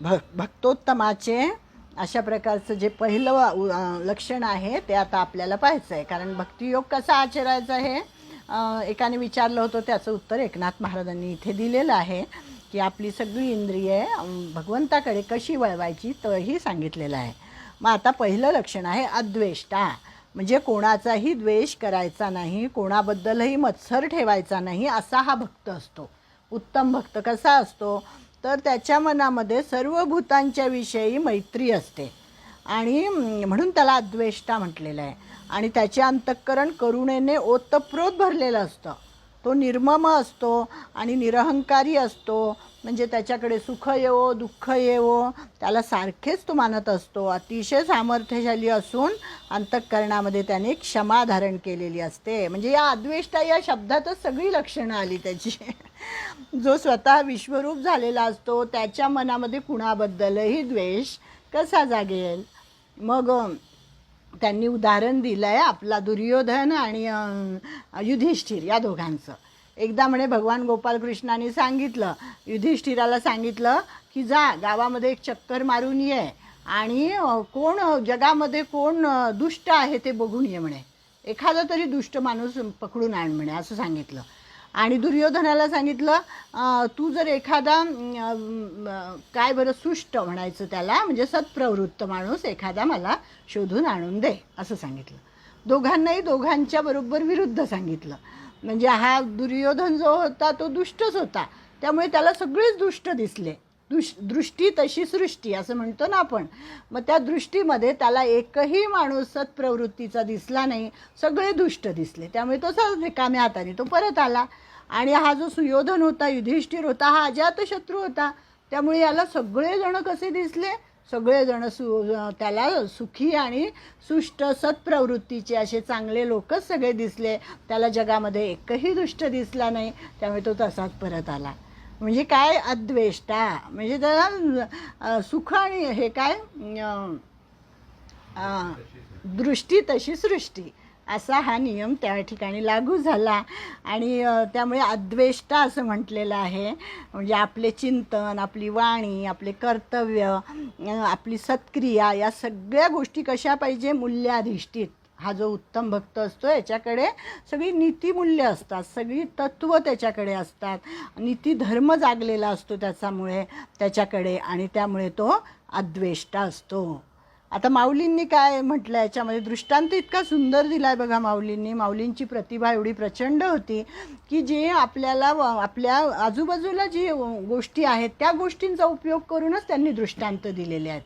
भ भक्तोत्तमाचे अशा प्रकारचं जे पहिलं लक्षण आहे ते आता आपल्याला पाहायचं आहे कारण भक्तियोग कसा आचरायचा हे एकाने विचारलं होतं त्याचं उत्तर एकनाथ महाराजांनी इथे दिलेलं आहे की आपली सगळी इंद्रिये भगवंताकडे कशी वळवायची तही सांगितलेलं आहे. मग आता पहिलं लक्षण आहे अद्वेष्टा. म्हणजे कोणाचाही द्वेष करायचा नाही कोणाबद्दलही मत्सर ठेवायचा नाही असा हा भक्त असतो. उत्तम भक्त कसा असतो? तर त्याच्या मनामध्ये सर्व भूतांच्या विषयी मैत्री असते. आणि म्हणून त्याला अद्वेष्टा म्हटलेलं आहे. आणि त्याचे अंतःकरण करुणेने ओतप्रोत भरलेलं असतं. तो निर्मम असतो आणि निरहंकारी असतो. म्हणजे त्याच्याकडे सुख येवो दुःख येवो त्याला सारखेच तो मानत असतो. अतिशय सामर्थ्यशाली असून अंतःकरणामध्ये त्याने क्षमा धारण केलेली असते. म्हणजे या अद्वेष्टा या शब्दातच सगळी लक्षणं आली त्याची. जो स्वतः विश्वरूप झालेला असतो त्याच्या मनामध्ये कुणाबद्दलही द्वेष कसा जागेल? मग त्यांनी उदाहरण दिलं आहे आपला दुर्योधन आणि युधिष्ठिर या दोघांचं. एकदा म्हणे भगवान गोपालकृष्णाने सांगितलं युधिष्ठिराला सांगितलं की जा गावामध्ये एक चक्कर मारून ये आणि कोण जगामध्ये कोण दुष्ट आहे ते बघून ये म्हणे. एखादा तरी दुष्ट माणूस पकडून आण म्हणे असं सांगितलं. आणि दुर्योधनाला सांगितलं तू जर एखादा काय बरं सुष्ट म्हणायचं त्याला म्हणजे सत्प्रवृत्त माणूस एखादा मला शोधून आणून दे असं सांगितलं. दोघांनाही दोघांच्या बरोबर विरुद्ध सांगितलं. म्हणजे हा दुर्योधन जो होता तो दुष्टच होता. त्यामुळे त्याला सगळेच दुष्ट दिसले. दुष दृष्टी तशी सृष्टी असं म्हणतो ना आपण. मग त्या दृष्टीमध्ये त्याला एकही माणूस सत्प्रवृत्तीचा दिसला नाही सगळे दुष्ट दिसले. त्यामुळे तो सहज रिकाम्या हाताने तो परत आला. आणि हा जो सुयोधन होता युधिष्ठिर होता हा अजातशत्रू होता त्यामुळे याला सगळेजण कसे दिसले? सगळेजण सु त्याला सुखी आणि सुष्ट सत्प्रवृत्तीचे असे चांगले लोकच सगळे दिसले. त्याला जगामध्ये एकही दुष्ट दिसला नाही त्यामुळे तो तसाच परत आला. म्हणजे काय अद्वेष्टा? म्हणजे त्याला सुख आणि हे काय? दृष्टी तशी सृष्टी. असा हा नियम त्या ठिकाणी लागू झाला. आणि त्यामुळे अद्वेष्टा असं म्हटलेलं आहे. म्हणजे आपले चिंतन आपली वाणी आपले कर्तव्य आपली सत्क्रिया या सगळ्या गोष्टी कशा पाहिजे? मूल्याधिष्ठित. हा जो उत्तम भक्त असतो याच्याकडे सगळी नीतिमूल्य असतात. सगळी तत्त्व त्याच्याकडे असतात. नीती धर्म जागलेला असतो त्याच्यामुळे त्याच्याकडे. आणि त्यामुळे तो अद्वेष्टा असतो. आता माऊलींनी काय म्हटलं याच्यामध्ये दृष्टांत इतका सुंदर दिला आहे बघा माऊलींनी. माऊलींची प्रतिभा एवढी प्रचंड होती की जे आपल्याला आपल्या आजूबाजूला जी गोष्टी आहेत त्या गोष्टींचा उपयोग करूनच त्यांनी दृष्टांत दिलेले आहेत.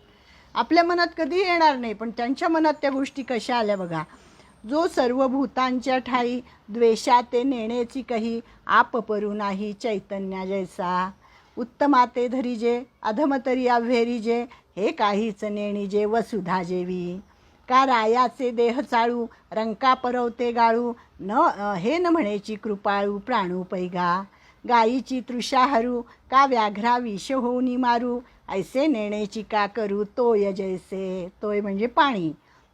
आपल्या मनात कधी येणार नाही पण त्यांच्या मनात त्या गोष्टी कशा आल्या बघा. जो सर्व भूतांच्या ठाई द्वेषाते नेण्याची कही आप परू नाही चैतन्या जैसा. उत्तमाते धरिजे अधमतरी आव्हेरिजे हे काहीच नेणी जे वसुधा जेवी. का रायाचे देह चाळू रंका परवते गाळू न हे न म्हणेची कृपाळू प्राणू पैगा गायीची तृषा हरू का व्याघ्रा विष होऊनी मारू. ऐसे नेणेची का करू तोय जैसे. तोय म्हणजे पाणी.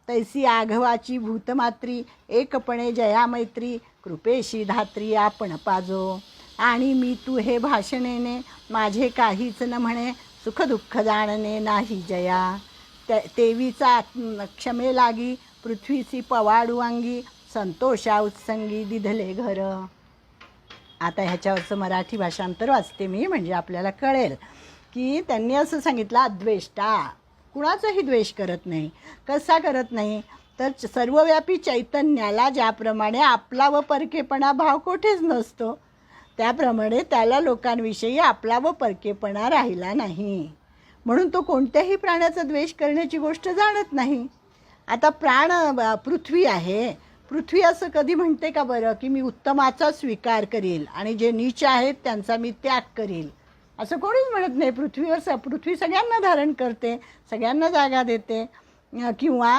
तैसी आघवाची भूतमात्री एकपणे जया मैत्री कृपेशी धात्री आपण पाजो. आणि मी तू हे भाषणेने माझे काहीच न म्हणे सुखदुःख जाणणे नाही जया. ते तेवीचा आत्म- क्षमे लागी पृथ्वीची पवाडू अंगी संतोषा उत्संगी दिधले घर. आता ह्याच्यावरचं मराठी भाषांतर वाचते मी म्हणजे आपल्याला कळेल की त्यांनी असं सांगितलं अद्वेष्टा कुणाचाही द्वेष करत नाही. कसा करत नाही? तर च- सर्वव्यापी चैतन्याला ज्याप्रमाणे आपला व परकेपणा भाव कोठेच नसतो. त्याप्रमाणे त्याला लोकांविषयी आपला व परकेपणा राहिला नाही. म्हणून तो कोणत्याही प्राण्याचा द्वेष करण्याची गोष्ट जाणत नाही. आता प्राण पृथ्वी आहे. पृथ्वी असं कधी म्हणते का बरं की मी उत्तमाचा स्वीकार करेल आणि जे नीच आहेत त्यांचा मी त्याग करेल? असं कोणीच म्हणत नाही. पृथ्वीवर स पृथ्वी सगळ्यांना धारण करते सगळ्यांना जागा देते. किंवा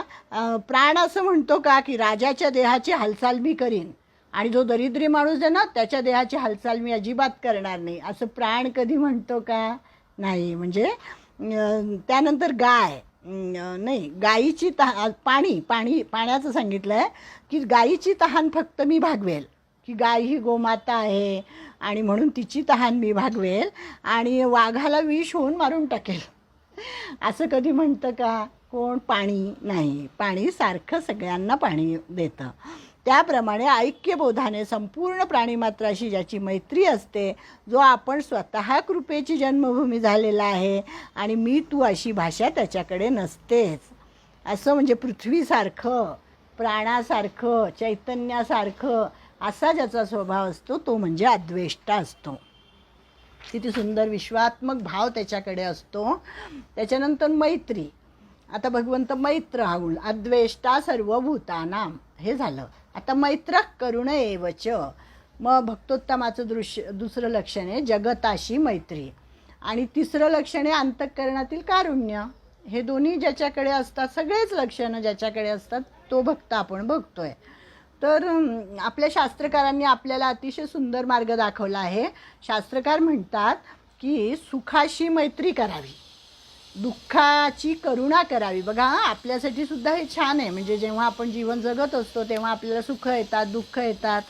प्राण असं म्हणतो का की राजाच्या देहाची हालचाल मी करीन? आणि जो दरिद्री माणूस आहे ना त्याच्या देहाची हालचाल मी अजिबात करणार नाही. असं प्राण कधी म्हणतो का? नाही. म्हणजे त्यानंतर गाय. नाही गायीची तहा पाणी पाणी पाण्याचं सांगितलं आहे की गायीची तहान फक्त मी भागवेल. की गाय ही गोमाता आहे आणि म्हणून तिची तहान मी भागवेल आणि वाघाला विष होऊन मारून टाकेल. असं कधी म्हणतं का? कोण? पाणी नाही. पाणी सारखं सगळ्यांना पाणी देतं. त्याप्रमाणे ऐक्यबोधाने संपूर्ण प्राणीमात्राशी ज्याची मैत्री असते जो आपण स्वतः कृपेची जन्मभूमी झालेला आहे आणि मी तू अशी भाषा त्याच्याकडे नसतेच. असं म्हणजे पृथ्वीसारखं प्राणासारखं चैतन्यासारखं असा ज्याचा स्वभाव असतो तो म्हणजे अद्वेष्टा असतो. किती सुंदर विश्वात्मक भाव त्याच्याकडे असतो. त्याच्यानंतर मैत्री. आता भगवंत मैत्र हाऊल अद्वेष्टा सर्व भूतानाम हे झालं. आता मैत्र करुण एवच मग भक्तोत्तमाचं दृश्य दुसरं लक्षण आहे जगताशी मैत्री. आणि तिसरं लक्षण आहे अंतःकरणातील कारुण्य. हे दोन्ही ज्याच्याकडे असतात सगळेच लक्षणं ज्याच्याकडे असतात तो भक्त आपण बघतोय. तर आपल्या शास्त्रकारांनी आपल्याला अतिशय सुंदर मार्ग दाखवला आहे. शास्त्रकार म्हणतात की सुखाशी मैत्री करावी. दुःखाची करुणा करावी. बघा हां आपल्यासाठी सुद्धा हे छान आहे. म्हणजे जेव्हा आपण जीवन जगत असतो तेव्हा आपल्याला सुख येतात दुःख येतात.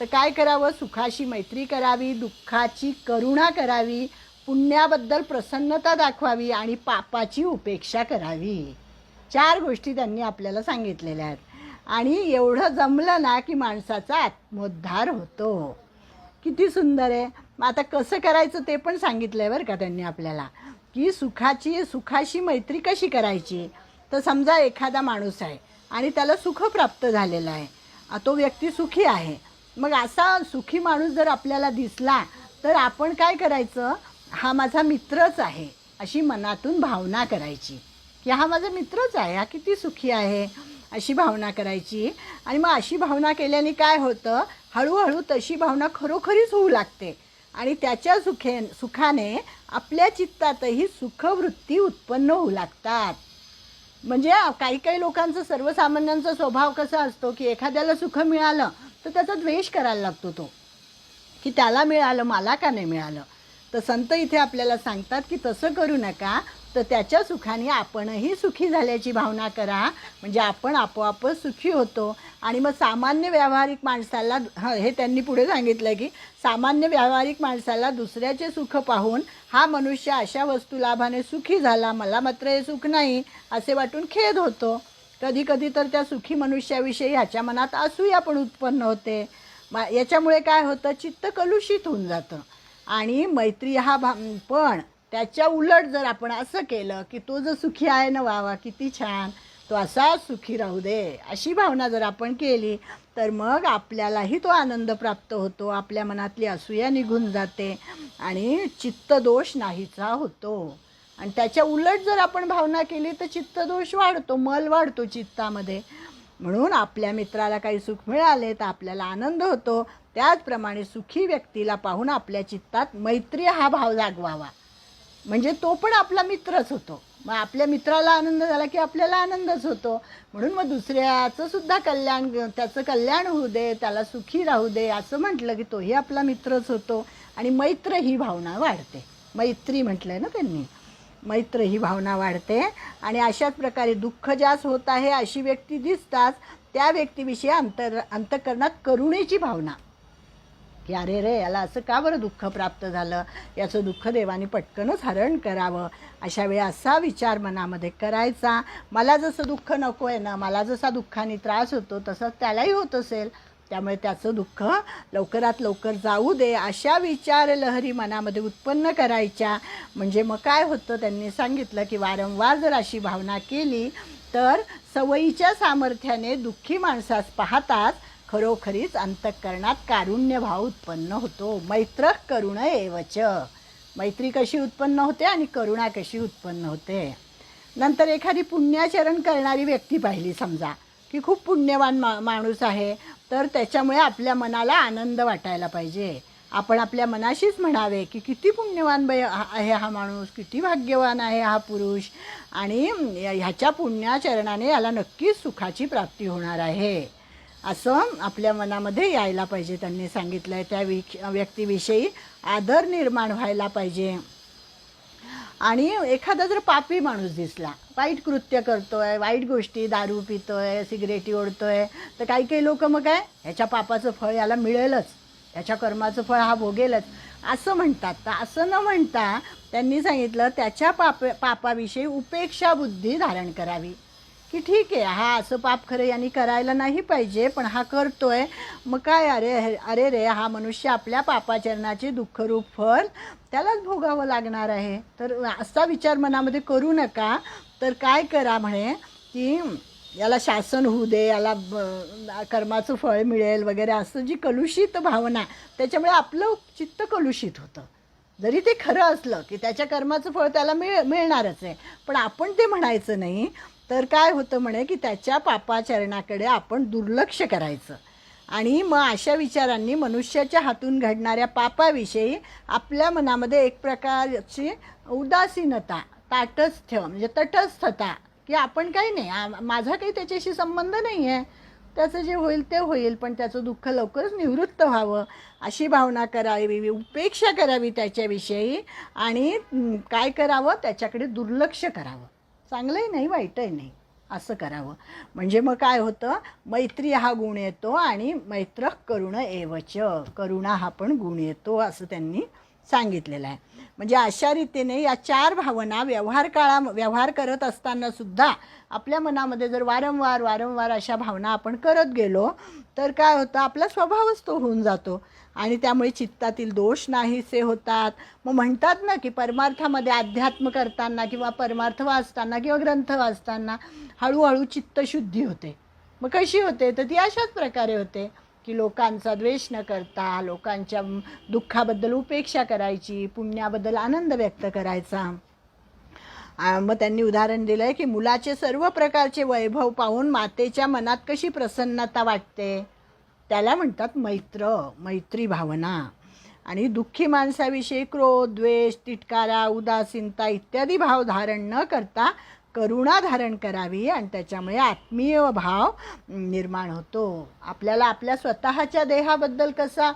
तर काय करावं? सुखाशी मैत्री करावी दुःखाची करुणा करावी पुण्याबद्दल प्रसन्नता दाखवावी आणि पापाची उपेक्षा करावी. चार गोष्टी त्यांनी आपल्याला सांगितलेल्या आहेत. आणि एवढं जमलं ना की माणसाचा आत्मोद्धार होतो. किती सुंदर आहे. मग आता कसं करायचं ते पण सांगितलं आहे बरं का त्यांनी आपल्याला. की सुखाची सुखाशी मैत्री कशी करायची? तर समजा एखादा माणूस आहे आणि त्याला सुख प्राप्त झालेलं आहे. तो व्यक्ती सुखी आहे. मग असा सुखी माणूस जर आपल्याला दिसला तर आपण काय करायचं? हा माझा मित्रच आहे अशी मनातून भावना करायची. की हा माझा मित्रच आहे हा किती सुखी आहे अशी भावना करायची. आणि मग अशी भावना केल्याने काय होतं? हळूहळू तशी भावना खरोखरीच होऊ लागते. आणि त्याच्या सुखे सुखाने आपल्या चित्तातही सुखवृत्ती उत्पन्न होऊ लागतात. म्हणजे काही काही लोकांचा सर्वसामान्यांचा स्वभाव कसा असतो की एखाद्याला सुख मिळालं तर त्याचा द्वेष करायला लागतो तो. की त्याला मिळालं मला का नाही मिळालं? तर संत इथे आपल्याला सांगतात की तसं करू नका तर त्याच्या सुखाने आपणही सुखी झाल्याची भावना करा. म्हणजे आपण आपोआपच सुखी होतो. आणि मग सामान्य व्यावहारिक माणसाला हं हे त्यांनी पुढे सांगितलं की सामान्य व्यावहारिक माणसाला दुसऱ्याचे सुख पाहून हा मनुष्य अशा वस्तू लाभाने सुखी झाला मला मात्र हे सुख नाही असे वाटून खेद होतो. कधी कधी तर त्या सुखी मनुष्याविषयी ह्याच्या मनात असूया पण उत्पन्न होते. मा याच्यामुळे काय होतं? चित्त कलुषित होऊन जातं. आणि मैत्री हा भा पण त्याच्या उलट जर आपण असं केलं की तो जो सुखी आहे ना वा वा किती छान तो असा सुखी राहू दे अशी भावना जर आपण केली तर मग आपल्यालाही तो आनंद प्राप्त होतो आपल्या मनातली असूया निघून जाते आणि चित्तदोष नाहीचा होतो. आणि त्याच्या उलट जर आपण भावना केली तर चित्तदोष वाढतो मल वाढतो चित्तामध्ये. म्हणून आपल्या मित्राला काही सुख मिळाले तर आपल्याला आनंद होतो. त्याचप्रमाणे सुखी व्यक्तीला पाहून आपल्या चित्तात मैत्री हा भाव जागवावा. म्हणजे तो पण आपला मित्रच होतो. मग आपल्या मित्राला आनंद झाला की आपल्याला आनंदच होतो. म्हणून मग दुसऱ्याचं सुद्धा कल्याण त्याचं कल्याण होऊ दे त्याला सुखी राहू दे असं म्हटलं की तोही आपला मित्रच होतो. आणि मैत्र ही भावना वाढते. मैत्री म्हटलं आहे ना त्यांनी? मैत्र ही भावना वाढते. आणि अशाच प्रकारे दुःख ज्यास होत आहे अशी व्यक्ती दिसताच त्या व्यक्तीविषयी अंतर अंतकरणात करुणेची भावना. की अरे रे याला असं का बरं दुःख प्राप्त झालं? याचं दुःख देवाने पटकनच हरण करावं. अशा वेळी असा विचार मनामध्ये करायचा मला जसं दुःख नको आहे ना मला जसा दुःखाने त्रास होतो तसंच त्यालाही होत असेल. त्यामुळे त्याचं दुःख लवकरात लवकर जाऊ दे अशा विचार लहरी मनामध्ये उत्पन्न करायच्या. म्हणजे मग काय होतं त्यांनी सांगितलं की वारंवार जर अशी भावना केली तर सवयीच्या सामर्थ्याने दुःखी माणसास पाहताच खरोखरीच अंतःकरणात कारुण्यभाव उत्पन्न होतो. मैत्र करुण एवच. मैत्री कशी उत्पन्न होते आणि करुणा कशी उत्पन्न होते? नंतर एखादी पुण्याचरण करणारी व्यक्ती पाहिली समजा की खूप पुण्यवान मा माणूस आहे तर त्याच्यामुळे आपल्या मनाला आनंद वाटायला पाहिजे. आपण आपल्या मनाशीच म्हणावे की किती पुण्यवान बै हा- आहे हा माणूस किती भाग्यवान आहे हा पुरुष आणि ह्याच्या पुण्याचरणाने याला नक्कीच सुखाची प्राप्ती होणार आहे. असं आपल्या मनामध्ये यायला पाहिजे त्यांनी सांगितलं आहे त्या विक व्यक्तीविषयी आदर निर्माण व्हायला पाहिजे. आणि एखादा जर पापी माणूस दिसला वाईट कृत्य करतोय वाईट गोष्टी दारू पितोय सिगरेटी ओढतोय तर काही काही लोक मग काय ह्याच्या पापाचं फळ याला मिळेलच. ह्याच्या कर्माचं फळ हा भोगेलच. असं म्हणतात. तर असं न म्हणता त्यांनी सांगितलं त्याच्या पाप पापाविषयी उपेक्षा बुद्धी धारण करावी. की ठीक आहे हा असं पाप खरं यांनी करायला नाही पाहिजे पण हा करतोय. मग काय अरे अरे रे हा मनुष्य आपल्या पापाचरणाचे दुःखरूप फल त्यालाच भोगावं लागणार आहे. तर असा विचार मनामध्ये करू नका. तर काय करा म्हणे की याला शासन होऊ दे याला कर्माचं फळ मिळेल वगैरे असं जी कलुषित भावना त्याच्यामुळे आपलं चित्त कलुषित होतं. जरी ते खरं असलं की त्याच्या कर्माचं फळ त्याला मिळ मिळणारच आहे पण आपण ते म्हणायचं नाही. तर काय होतं म्हणे की त्याच्या पापाचरणाकडे आपण दुर्लक्ष करायचं. आणि मग अशा विचारांनी मनुष्याच्या हातून घडणाऱ्या पापाविषयी आपल्या मनामध्ये एक प्रकारची उदासीनता ताटस्थ्य म्हणजे तटस्थता की आपण काही नाही माझा काही त्याच्याशी संबंध नाही आहे त्याचं जे होईल ते होईल पण त्याचं दुःख लवकरच निवृत्त व्हावं. अशी भावना करावी उपेक्षा करावी त्याच्याविषयी आणि काय करावं? त्याच्याकडे दुर्लक्ष करावं. चांगलंही नाही वाईटही नाही. असं करावं. म्हणजे मग काय होतं? मैत्री हा गुण येतो आणि मैत्र करुण एवच. करुणा हा पण गुण येतो असं त्यांनी सांगितलेलं आहे. म्हणजे अशा रीतीने या चार भावना व्यवहार काळा व्यवहार करत असताना सुद्धा आपल्या मनामध्ये जर वारंवार वारंवार अशा भावना आपण करत गेलो तर काय होतं? आपला स्वभावच तो होऊन जातो. आणि त्यामुळे चित्तातील दोष नाहीसे होतात. मग म्हणतात ना की परमार्थामध्ये अध्यात्म करताना किंवा परमार्थ वाचताना किंवा ग्रंथ वाचताना हळूहळू चित्तशुद्धी होते. मग कशी होते? तर ती अशाच प्रकारे होते. की लोकांचा द्वेष न करता लोकांच्या दुःखाबद्दल उपेक्षा करायची पुण्याबद्दल आनंद व्यक्त करायचा. मग त्यांनी उदाहरण दिलं आहे की मुलाचे सर्व प्रकारचे वैभव पाहून मातेच्या मनात कशी प्रसन्नता वाटते? त्याला म्हणतात मैत्र मैत्री भावना. आणि दुःखी माणसाविषयी क्रोध द्वेष तिटकारा उदासीनता इत्यादी भाव धारण न करता करुणा धारण करावी आणि त्याच्यामुळे आत्मीय भाव निर्माण होतो. आपल्याला आपल्या स्वतःच्या देहाबद्दल कसा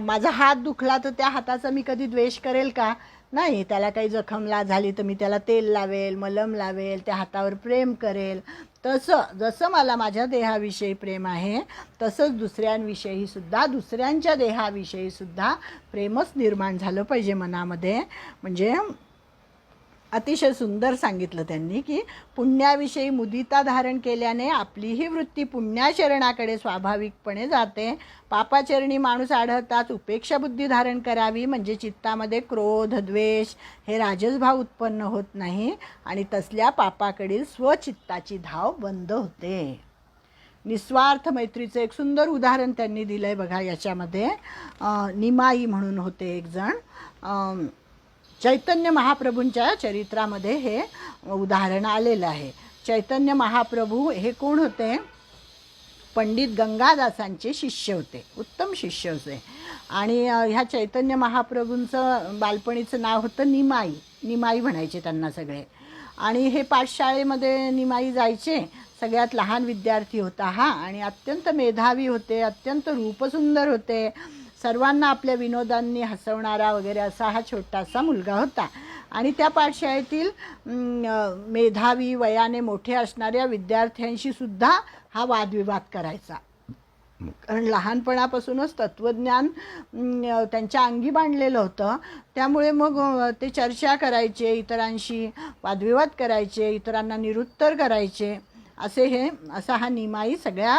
माझा हात दुखला तर त्या हाताचा मी कधी द्वेष करेल का? नाही त्याला काही जखमला झाली तर मी त्याला तेल लावेल मलम लावेल त्या हातावर प्रेम करेल. तसं जसं मला माझ्या देहाविषयी प्रेम आहे तसंच दुसऱ्यांविषयी सुद्धा दुसऱ्यांच्या देहाविषयी सुद्धा प्रेमच निर्माण झालं पाहिजे मनामध्ये. म्हणजे अतिशय सुंदर सांगितलं त्यांनी की पुण्याविषयी मुदिता धारण केल्याने आपलीही वृत्ती पुण्याचरणाकडे स्वाभाविकपणे जाते. पापाचरणी माणूस आढळताच उपेक्षा बुद्धी धारण करावी म्हणजे चित्तामध्ये क्रोध द्वेष हे राजसभाव उत्पन्न होत नाही आणि तसल्या पापाकडील स्वचित्ताची धाव बंद होते. निस्वार्थ मैत्रीचं एक सुंदर उदाहरण त्यांनी दिलं आहे बघा याच्यामध्ये. निमाई म्हणून होते एक जण. चैतन्य महाप्रभूंच्या चरित्रामध्ये हे उदाहरण आलेलं आहे. चैतन्य महाप्रभू हे कोण होते? पंडित गंगादासांचे शिष्य होते उत्तम शिष्य होते. आणि ह्या चैतन्य महाप्रभूंचं बालपणीचं नाव होतं निमाई. निमाई म्हणायचे त्यांना सगळे. आणि हे पाठशाळेमध्ये निमाई जायचे. सगळ्यात लहान विद्यार्थी होता हा. आणि अत्यंत मेधावी होते अत्यंत रूपसुंदर होते. सर्वांना आपल्या विनोदांनी हसवणारा वगैरे असा हा छोटासा मुलगा होता. आणि त्या पाठशाळेतील मेधावी वयाने मोठे असणाऱ्या विद्यार्थ्यांशी सुद्धा हा वादविवाद करायचा. कारण लहानपणापासूनच तत्त्वज्ञान त्यांच्या अंगी बांधलेलं होतं. त्यामुळे मग ते चर्चा करायचे इतरांशी वादविवाद करायचे इतरांना निरुत्तर करायचे. असे हे असा हा निमाई सगळ्या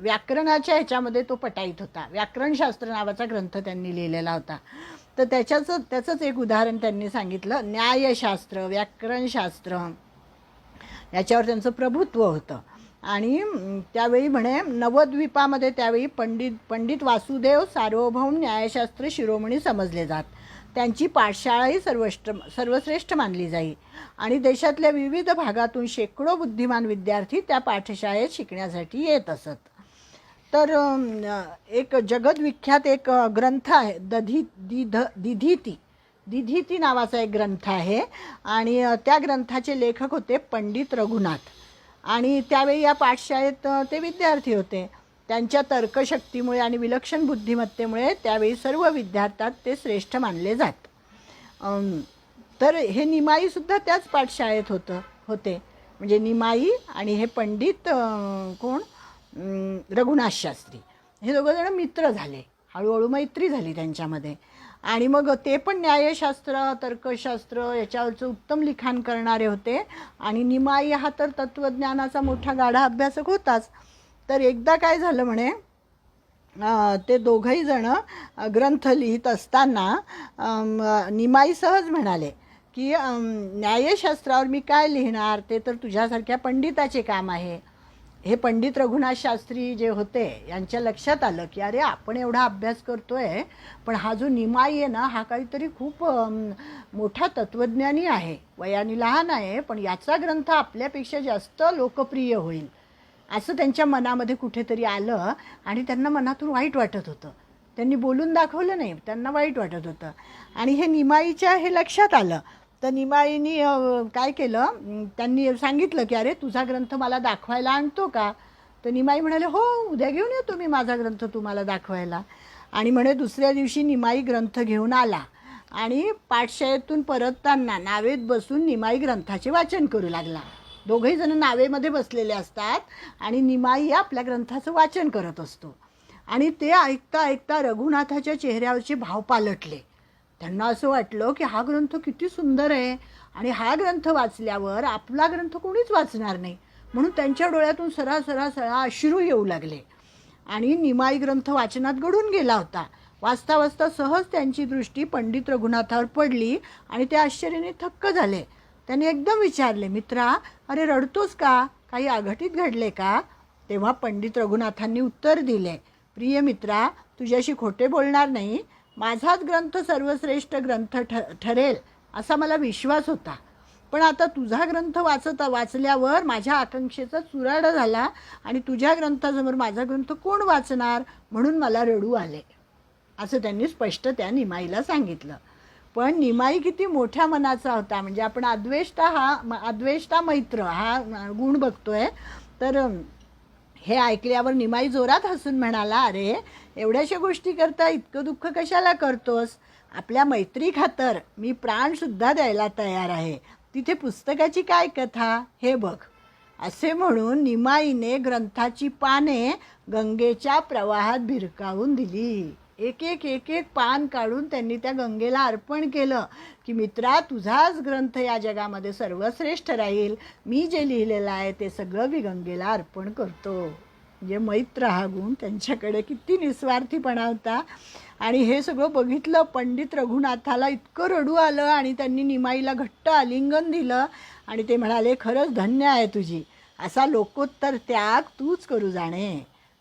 व्याकरणाच्या ह्याच्यामध्ये तो पटाईत होता. व्याकरणशास्त्र नावाचा ग्रंथ त्यांनी लिहिलेला होता. तर त्याच्याच त्याचंच एक उदाहरण त्यांनी सांगितलं. न्यायशास्त्र व्याकरणशास्त्र याच्यावर त्यांचं प्रभुत्व होतं. आणि त्यावेळी म्हणे नवद्वीपामध्ये त्यावेळी पंडित पंडित वासुदेव सार्वभौम न्यायशास्त्र शिरोमणी समजले जात. त्यांची पाठशाळाही सर्वश्र सर्वश्रेष्ठ मानली जाई आणि देशातल्या विविध भागातून शेकडो बुद्धिमान विद्यार्थी त्या पाठशाळेत शिकण्यासाठी येत असत. तर एक जगदविख्यात एक ग्रंथ आहे दधी दिध दिधीती. दिधीती नावाचा एक ग्रंथ आहे. आणि त्या ग्रंथाचे लेखक होते पंडित रघुनाथ. आणि त्यावेळी या पाठशाळेत ते विद्यार्थी होते. त्यांच्या तर्कशक्तीमुळे आणि विलक्षण बुद्धिमत्तेमुळे त्यावेळी सर्व विद्यार्थ्यात ते श्रेष्ठ मानले जात. तर हे निमाईसुद्धा त्याच पाठशाळेत होतं होते. म्हणजे निमाई आणि हे पंडित कोण? रघुनाथ शास्त्री. हे दोघंजणं मित्र झाले. हळूहळू मैत्री झाली त्यांच्यामध्ये. आणि मग ते पण न्यायशास्त्र तर्कशास्त्र याच्यावरचं उत्तम लिखाण करणारे होते. आणि निमाई हा तर तत्त्वज्ञानाचा मोठा गाढा अभ्यासक होताच. तर एकदा काय झालं म्हणे ते दोघंही जणं ग्रंथ लिहित असताना निमाई सहज म्हणाले की न्यायशास्त्रावर मी काय लिहिणार? ते तर तुझ्यासारख्या पंडिताचे काम आहे. हे पंडित रघुनाथ शास्त्री जे होते यांच्या लक्षात आलं की अरे आपण एवढा अभ्यास करतो आहे पण हा जो निमाई आहे ना हा काहीतरी खूप मोठा तत्त्वज्ञानी आहे. वयाने लहान आहे पण याचा ग्रंथ आपल्यापेक्षा जास्त लोकप्रिय होईल. असं त्यांच्या मनामध्ये कुठेतरी आलं आणि त्यांना मनातून वाईट वाटत होतं. त्यांनी बोलून दाखवलं नाही त्यांना वाईट वाटत होतं. आणि हे निमाईच्या हे लक्षात आलं. तर निमाईनी काय केलं? त्यांनी सांगितलं की अरे तुझा ग्रंथ मला दाखवायला आणतो का? तर निमाई म्हणाले हो उद्या घेऊन येतो मी माझा ग्रंथ तुम्हाला दाखवायला. आणि म्हणे दुसऱ्या दिवशी निमाई ग्रंथ घेऊन आला. आणि पाठशाळेतून परतताना नावेत बसून निमाई ग्रंथाचे वाचन करू लागला. दोघेही जण नावेमध्ये बसलेले असतात आणि निमाई आपल्या ग्रंथाचं वाचन करत असतो. आणि ते ऐकता ऐकता रघुनाथाच्या चेहऱ्यावरचे भाव पालटले. त्यांना असं वाटलं की हा ग्रंथ किती सुंदर आहे आणि हा ग्रंथ वाचल्यावर आपला ग्रंथ कोणीच वाचणार नाही. म्हणून त्यांच्या डोळ्यातून सरा सरा सरा अश्रू येऊ लागले. आणि निमाई ग्रंथ वाचनात घडून गेला होता. वाचता वाचता सहज त्यांची दृष्टी पंडित रघुनाथावर पडली आणि ते आश्चर्याने थक्क झाले. त्यांनी एकदम विचारले मित्रा अरे रडतोस का? काही आघटित घडले का? तेव्हा पंडित रघुनाथांनी उत्तर दिले प्रिय मित्रा तुझ्याशी खोटे बोलणार नाही. माझाच ग्रंथ सर्वश्रेष्ठ ग्रंथ ठ ठरेल असा मला विश्वास होता. पण आता तुझा ग्रंथ वाचत वाचल्यावर माझ्या आकांक्षेचा चुराडा झाला आणि तुझ्या ग्रंथासमोर माझा ग्रंथ कोण वाचणार? म्हणून मला रडू आले. असं त्यांनी स्पष्ट त्या निमाईला सांगितलं. पण निमाई किती मोठ्या मनाचा होता. म्हणजे आपण अद्वेष्टा हा म- अद्वेष्टा मैत्र हा गुण बघतोय. तर हे ऐकल्यावर निमाई जोरात हसून म्हणाला अरे एवढ्याशा गोष्टी करता इतकं दुःख कशाला करतोस? आपल्या मैत्री खातर मी प्राणसुद्धा द्यायला तयार आहे. तिथे पुस्तकाची काय कथा? हे बघ. असे म्हणून निमाईने ग्रंथाची पाने गंगेच्या प्रवाहात भिरकावून दिली. एक एक एक एक पान काढून त्यांनी त्या गंगेला अर्पण केलं की मित्रा तुझाच ग्रंथ या जगामध्ये सर्वश्रेष्ठ राहील. मी जे लिहिलेलं आहे ते सगळं मी गंगेला अर्पण करतो. म्हणजे मैत्र हा गुण त्यांच्याकडे किती निस्वार्थीपणा होता आणि हे सगळं बघितलं पंडित रघुनाथाला इतकं रडू आलं आणि त्यांनी निमाईला घट्ट आलिंगन दिलं आणि ते म्हणाले खरंच धन्य आहे तुझी. असा लोकोत्तर त्याग तूच करू जाणे.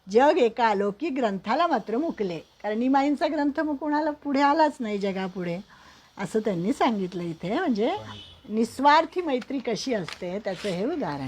जग एका अलौकिक ग्रंथाला मात्र मुकले. कारण निमाईंचा ग्रंथ मग कोणाला पुढे आलाच नाही जगापुढे. असं त्यांनी सांगितलं इथे. म्हणजे निस्वार्थी मैत्री कशी असते त्याचं हे उदाहरण